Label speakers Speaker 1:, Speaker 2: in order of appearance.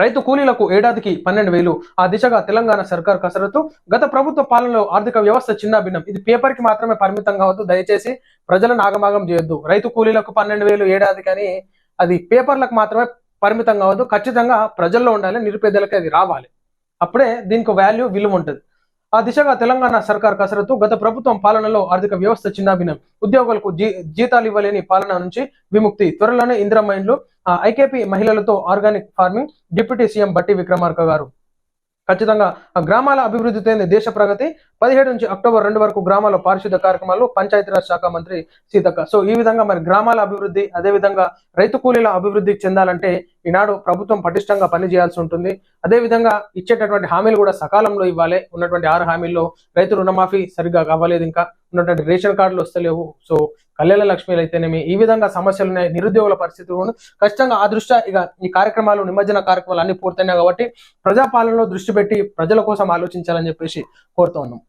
Speaker 1: రైతు కూలీలకు ఏడాదికి పన్నెండు వేలు. ఆ దిశగా తెలంగాణ సర్కార్ కసరత్తు. గత ప్రభుత్వ పాలనలో ఆర్థిక వ్యవస్థ చిన్నాభిన్నం. ఇది పేపర్కి మాత్రమే పరిమితం కావద్దు దయచేసి ప్రజలను ఆగమాగం చేయొద్దు. రైతు కూలీలకు పన్నెండు వేలు ఏడాదికి అని అది పేపర్లకు మాత్రమే పరిమితం కావద్దు ఖచ్చితంగా ప్రజల్లో ఉండాలి నిరుపేదలకి అది రావాలి. అప్పుడే దీనికి వాల్యూ విలువ ఉంటుంది. ఆ దిశగా తెలంగాణ సర్కార్ కసరత్తు గత ప్రభుత్వం పాలనలో ఆర్థిక వ్యవస్థ చిన్నాభిన్నం. ఉద్యోగులకు జీ జీతాలు ఇవ్వలేని పాలన నుంచి విముక్తి. త్వరలోనే ఇందిరమైన్లు ఐకేపీ మహిళలతో organic farming deputy CM Bhatti Vikramarka గారు. ఖచ్చితంగా ఆ గ్రామాల అభివృద్ధితో దేశ ప్రగతి. పదిహేడు నుంచి అక్టోబర్ రెండు వరకు గ్రామాల పారిశుద్ధ కార్యక్రమాలు పంచాయతీరాజ్ శాఖ మంత్రి సీతక్క. సో ఈ విధంగా మరి గ్రామాల అభివృద్ధి అదే విధంగా రైతు కూలీల అభివృద్ధి చెందాలంటే ఈనాడు ప్రభుత్వం పటిష్టంగా పనిచేయాల్సి ఉంటుంది. అదే విధంగా ఇచ్చేటటువంటి హామీలు కూడా సకాలంలో ఇవ్వాలి. ఉన్నటువంటి ఆరు హామీల్లో రైతు రుణమాఫీ సరిగ్గా కావలేదు ఇంకా. ఉన్నటువంటి రేషన్ కార్డులు వస్తలేవు. సో కళ్యాణ లక్ష్మీలు అయితేనేమి ఈ విధంగా సమస్యలు ఉన్నాయి. నిరుద్యోగుల పరిస్థితి ఖచ్చితంగా ఆ దృష్ట్యా ఇక ఈ కార్యక్రమాలు నిమజ్జన కార్యక్రమాలు అన్ని పూర్తయినాయి కాబట్టి ప్రజాపాలనలో దృష్టి పెట్టి ప్రజల కోసం ఆలోచించాలని చెప్పేసి కోరుతా ఉన్నాం.